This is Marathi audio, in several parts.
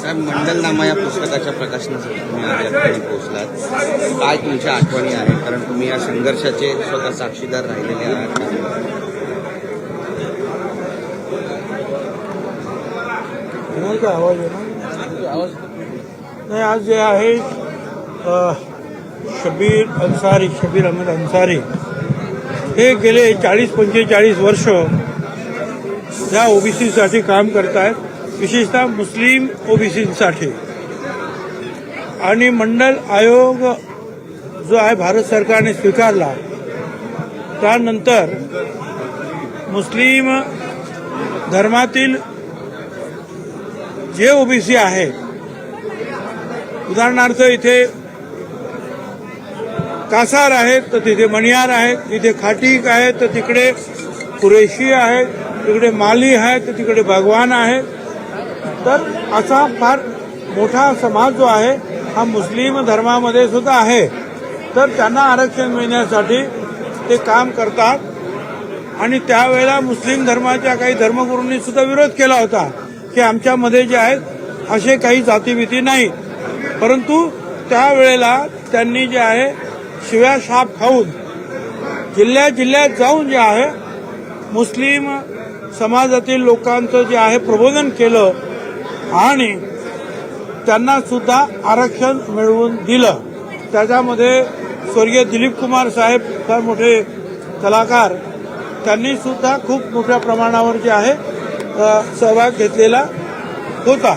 साहेब मंडलनामा या पुस्तकाच्या प्रकाशनासाठी तुम्ही आज या ठिकाणी पोहोचलात. काय तुमच्या आठवणी आहेत? कारण तुम्ही या संघर्षाचे स्वतः साक्षीदार राहिलेले आहात. आवाज आहे ना नाही आज जे आहे शबीर अन्सारी शबीर अहमद अन्सारी. हे गेले चाळीस पंचेचाळीस वर्ष या ओबीसीसाठी काम करत आहेत विशेषतः मुस्लिम ओबीसीसाठी. आणि मंडल आयोग जो आहे भारत सरकारने स्वीकारला त्यानंतर मुस्लिम धर्मातील जे ओबीसी आहे उदाहरणार्थ इथे कासार आहेत तर तिथे मणियार आहेत तिथे खाटीक आहेत तर तिकडे कुरेशी आहेत तिकडे माली आहेत तर तिकडे भगवान आहेत तर असा फार मोठा समाज जो आहे हा मुस्लिम धर्मामध्ये सुद्धा आहे. तर त्यांना आरक्षण मिळण्यासाठी ते काम करतात. आणि त्यावेळेला मुस्लिम धर्माच्या काही धर्मगुरूंनी सुद्धा विरोध केला होता की आमच्यामध्ये जे आहेत असे काही जातीभीती नाही. परंतु त्यावेळेला त्यांनी जे आहे शिव्या शाप खाऊन जिल्ह्या जिल्ह्यात जाऊन जे आहे मुस्लिम समाजातील लोकांचं जे आहे प्रबोधन केलं आणि त्यांना सुद्धा आरक्षण मिळवून दिलं. त्याच्यामध्ये स्वर्गीय दिलीप कुमार साहेब फार मोठे कलाकार त्यांनी सुद्धा खूप मोठ्या प्रमाणावर जे आहे सहभाग घेतलेला होता.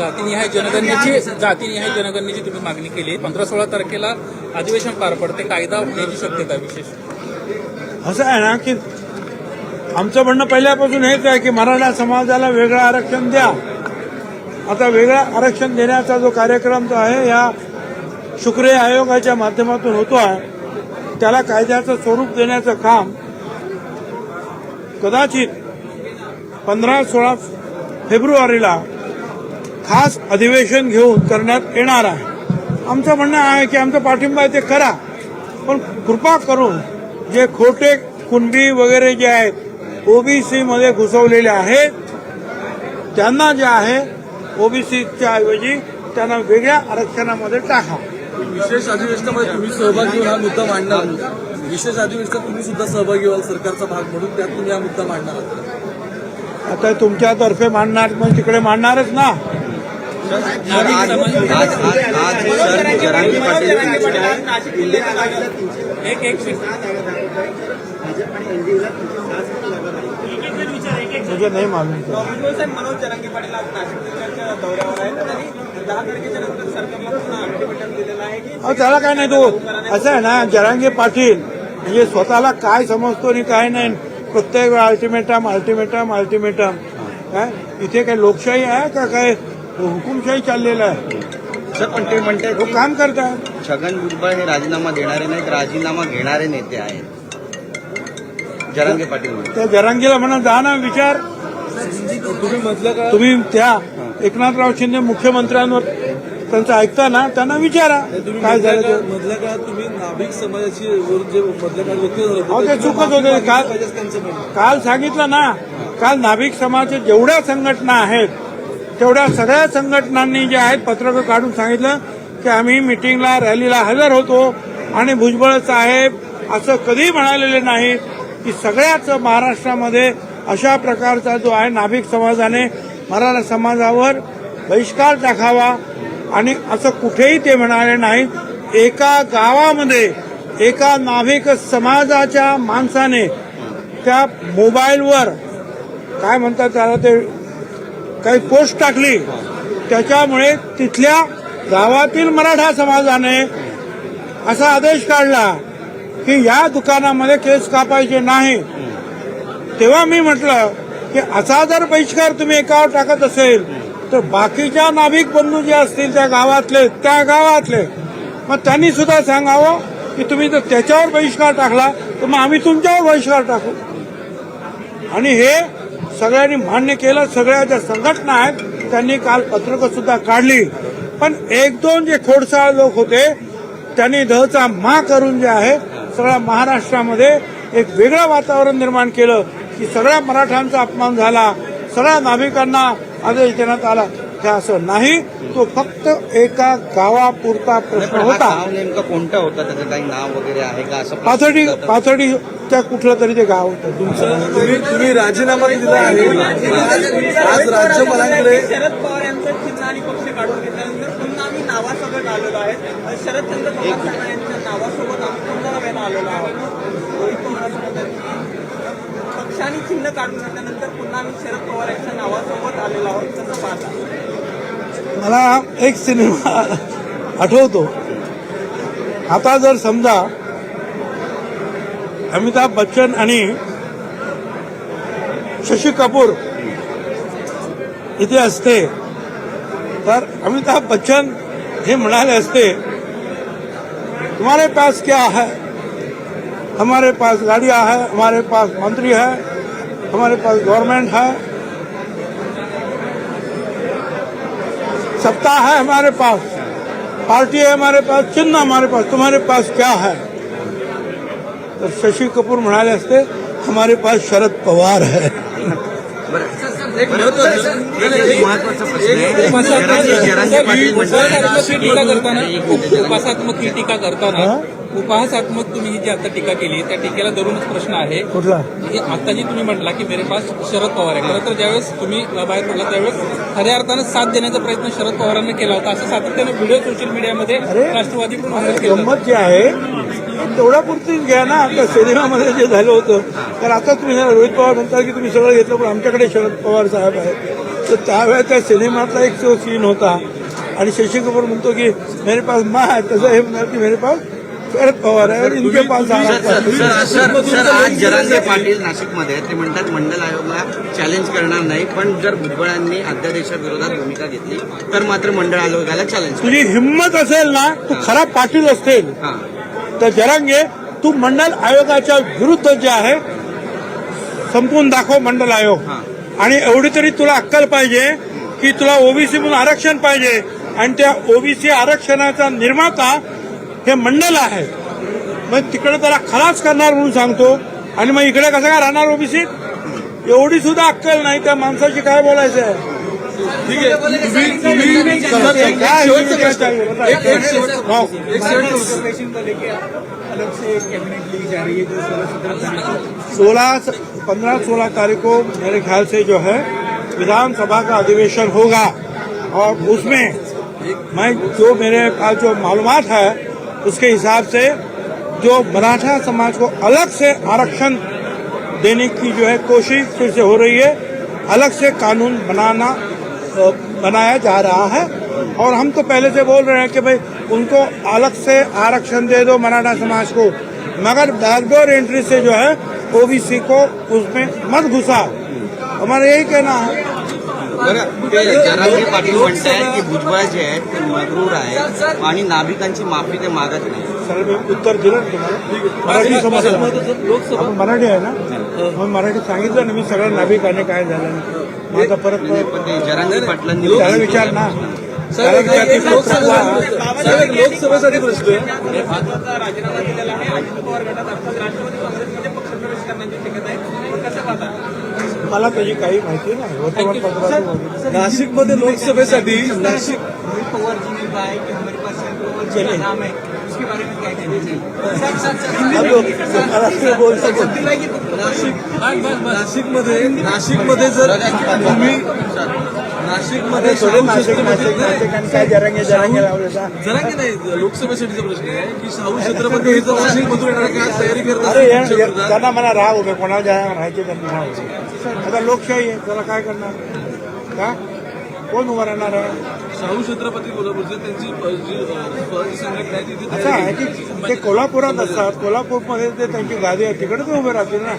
जातीनिहाय जनगणनेची जातीनिहाय जनगणनेची तुम्ही मागणी केली. पंधरा सोळा तारखेला अधिवेशन पार पडते. कायदा होण्याची शक्यता विशेष. असं आहे ना की आमचं म्हणणं पहिल्यापासून हेच आहे की मराठा समाजाला वेगळं आरक्षण द्या. आता वेगळं आरक्षण देण्याचा जो कार्यक्रम जो आहे या शुक्रिय आयोगाच्या माध्यमातून होतो आहे. त्याला कायद्याचं स्वरूप देण्याचं काम कदाचित पंधरा सोळा फेब्रुवारीला खास अधिवेशन घेऊन करण्यात येणार आहे. आमचं म्हणणं आहे की आमचा पाठिंबा आहे ते करा पण कृपा करून जे खोटे कुणबी वगैरे जे आहेत ओबीसी मध्ये घुसवलेले आहेत त्यांना जे आहे ओबीसीच्या ऐवजी त्यांना वेगळ्या आरक्षणामध्ये टाका. विशेष अधिवेशनामध्ये तुम्ही सहभागी घेऊन हा मुद्दा मांडणार विशेष अधिवेशनात तुम्ही सुद्धा सहभागी व्हाल सरकारचा भाग म्हणून त्यात तुम्ही हा मुद्दा मांडणार आता तुमच्यातर्फे मांडणार मग तिकडे मांडणारच ना. एक एक मिनिट मुझे नाही मालूम. मनोज जरांगे पाटील आज नाशिक जिल्ह्याच्या दौऱ्यावर आहेत त्यांनी दहा तारखेच्या नंतर सरकारला पुन्हा अल्टिमेटम दिलेला आहे की अहो त्याला काय नाही तो. असं आहे ना जरांगे पाटील म्हणजे स्वतःला काय समजतो आणि काय नाही प्रत्येक वेळा अल्टिमेटम अल्टिमेटम अल्टिमेटम काय इथे काय लोकशाही आहे का काय? हुकुमशाही चाललेला आहे. सर पण ते म्हणतात लोक की काम करतात छगन भुजबळ हे राजीनामा देणारे नाहीत राजीनामा घेणारे नेते आहेत. जरांगे पाटील. त्या जरांगीला म्हणा जा ना विचार. तुम्ही म्हटलं का तुम्ही त्या एकनाथराव शिंदे मुख्यमंत्र्यांवर त्यांचं ऐकता ना त्यांना विचारा. तुम्ही काय मधल्या झालं काळात- ते मधल्या काळात तुम्ही नाभिक समाजाची वर जे मधल्या काळात वकील झाले अहो, ते ते चुकत होते. काल- त्यांचं म्हणणं. काल सांगितलं ना काल नाभिक समाजाच्या जेवढ्या संघटना आहेत तेवढ्या सगळ्या संघटनांनी जे आहेत पत्रकं काढून सांगितलं की आम्ही मिटिंगला रॅलीला हजर होतो. आणि भुजबळ साहेब असं कधी म्हणालेले नाहीत की सगळ्याच महाराष्ट्रामध्ये अशा प्रकारचा जो आहे नाभिक समाजाने मराठा समाजावर बहिष्कार टाकावा आणि असं कुठेही ते म्हणाले नाही एका गावामध्ये एका नाभिक समाजाच्या माणसाने त्या मोबाईलवर काय म्हणतात त्याला ते काही पोस्ट टाकली. त्याच्यामुळे तिथल्या गावातील मराठा समाजाने असा आदेश काढला की या दुकानामध्ये केस कापायचे नाही. तेव्हा मी म्हटलं की असा जर बहिष्कार तुम्ही एकावर टाकत असेल तर बाकीच्या नाभिक बंधू जे असतील त्या गावातले त्या गावातले. मग त्यांनी सुद्धा सांगावं की तुम्ही जर त्याच्यावर बहिष्कार टाकला तर मग आम्ही तुमच्यावर बहिष्कार टाकू. आणि हे सगळ्यांनी मान्य केलं सगळ्या ज्या संघटना आहेत त्यांनी काल पत्रकं सुद्धा काढली. पण एक दोन जे खोडसाळ लोक होते त्यांनी दहचा मा करून जे आहे सगळ्या महाराष्ट्रामध्ये एक वेगळं वातावरण निर्माण केलं की सगळ्या मराठ्यांचा अपमान झाला सगळ्या नाभिकांना आदेश देण्यात आला. हे असं नाही तो फक्त एका गावापुरता प्रश्न होता. गाव नेमकं कोणतं होतं? त्याचं काही नाव वगैरे आहे का? असं पाथर्डी पाथर्डी त्या कुठलं तरी ते गाव होतं. तुमचं? तुम्ही तुम्ही राजीनामा दिला आहे. आज राज्यपालांकडे शरद पवार यांचं चिन्ह आणि पक्ष काढून घेतल्यानंतर पुन्हा आम्ही नावासोबत आलेलो आहे. शरदचंद्र पवार साहेब यांच्या नावासोबत आम्ही पुन्हा नव्यानं आलेलो आहोत. रोहित पवार म्हणतात की पक्ष आणि चिन्ह काढून घेतल्यानंतर पुन्हा आम्ही शरद पवार यांच्या नावासोबत आलेलो आहोत. तसं पाहता. मला एक सिनेमा आठवतो. आता जर समजा अमिताभ बच्चन आणि शशी कपूर इथे असते तर अमिताभ बच्चन हे म्हणाले असते तुम्हारे पास क्या है? हमारे पास गाडिया है हमारे पास मंत्री है हमारे पास गवर्नमेंट है सत्ता है हमारे पास। पार्टी है हमारे पास, चिन्ह हमारे पास, तुम्हारे पास क्या है? तर शशी कपूर असते, हमारे पास शरद पवार है। महत्वाचं एक महत्त्वाचा प्रश्न आहे. उपासात्मक ही टीका करताना उपासात्मक ही टीका करताना? उपहासात्मक तुम्ही ही जी आता टीका केली त्या टीकेला धरूनच प्रश्न आहे. कुठला? आता जी तुम्ही म्हटला की मेरे पास शरद पवार आहे. खरं तर ज्यावेळेस तुम्ही बाहेर पडला त्यावेळेस खऱ्या अर्थानं साथ देण्याचा प्रयत्न शरद पवारांनी केला होता. असं सातत्यानं व्हिडिओ सोशल मीडियामध्ये केलं जातं. गंमत जी आहे ती तेवढ्या पुरतीच घ्या ना. आता सिनेमामध्ये जे झालं होतं. तर आता तुम्ही रोहित पवार म्हणता की तुम्ही सगळं घेतलं पण आमच्याकडे शरद पवार साहेब आहेत. तर त्यावेळेस त्या सिनेमातला एक जो सीन होता आणि शशी कपूर म्हणतो की मेरे पास माँ है. तसं हे म्हणाल की मेरे पास शरद पवार आहे और इनके पास आज जरांगे पाटील नाशिकमध्ये. ते म्हणतात मंडल आयोगला चॅलेंज करणार नाही पण जर भुजबळांनी अध्यादेशाविरोधात भूमिका घेतली तर मात्र मंडळ आयोगाला चॅलेंज तुझी हिंमत असेल ना तू खरा पाटील असतील. तर जरांगे तू मंडल आयोगाच्या विरुद्ध जे आहे संपवून दाखव मंडल आयोग. आणि एवढी तरी तुला अक्कल पाहिजे की तुला ओबीसी म्हणून आरक्षण पाहिजे. आणि त्या ओबीसी आरक्षणाचा निर्माता हे मंडल आहे. मग तिकडे त्याला खलास करणार म्हणून सांगतो. आणि मग इकडे कसं काय राहणार ओबीसी? एवढी सुद्धा अक्कल नाही त्या माणसाची काय बोलायचं आहे? ठीक हो. सोलह पंद्रह सोलह तारीख को मेरे ख्याल से जो है विधानसभा का अधिवेशन होगा। और उसमें मैं जो मेरे पास जो मालूम है उसके हिसाब से जो मराठा समाज को अलग से आरक्षण देने की जो है कोशिश फिर से हो रही है अलग से कानून बनाना बनाया जा रहा है। और हम तो पहले से बोल रहे हैं कि भाई उनको अलग से आरक्षण दे दो मराठा समाज को। मगर बैकडोर एंट्री से जो है ओबीसी को उसमें मत घुसा हमारा यही कहना है। पाटील की भुजबळ जे आहेत ते मगरूर आहेत आणि नाभिकांची माफ़ी ते मागत नाही। सर मी उत्तर दिलं मराठी आपण मराठी आहे ना? मग मराठी सांगितलं ना मी सगळ्या नाभिकाने काय झालं माझा परत त्याला विचार ना त्याला विचार की लोकसभेसाठी लोकसभा- प्रश्न. साहेब, एक लोकसभेसाठी प्रश्न आहे. महत्त्वाचा राजीनामा दिलेला आहे अजित पवार गटात अर्थात राष्ट्रवादी काँग्रेसमध्ये पक्षप्रवेश करण्याची शक्यता आहे कसं पाहता मला त्याची काही माहिती नाही वर्तमानपत्रात. नाशिकमध्ये लोकसभेसाठी नाशिक क्या नाशिक नाशिकमध्ये नाशिकमध्ये जर तुम्ही नाशिकमध्ये नाशिक नाशिक जरांगे नाही लोकसभेसाठीचा प्रश्न आहे की शाहू छत्रपती हे जर नाशिकमधून येणार काय तयारी करत अरे या- असेल या- तुमच्या त्यांना मला राहा कोणाला ज्या राहायचे त्यांना. आता लोकशाही आहे त्याला काय करणार? का? कोण उभं राहणार आहे? शाहू छत्रपती कोल्हापूरचे त्यांची जी संघटना आहे तिथे असं तयारी आहे की ते कोल्हापुरात असतात कोल्हापूरमध्ये ते त्यांची गादी आहे तिकडे ते उभे राहतील ना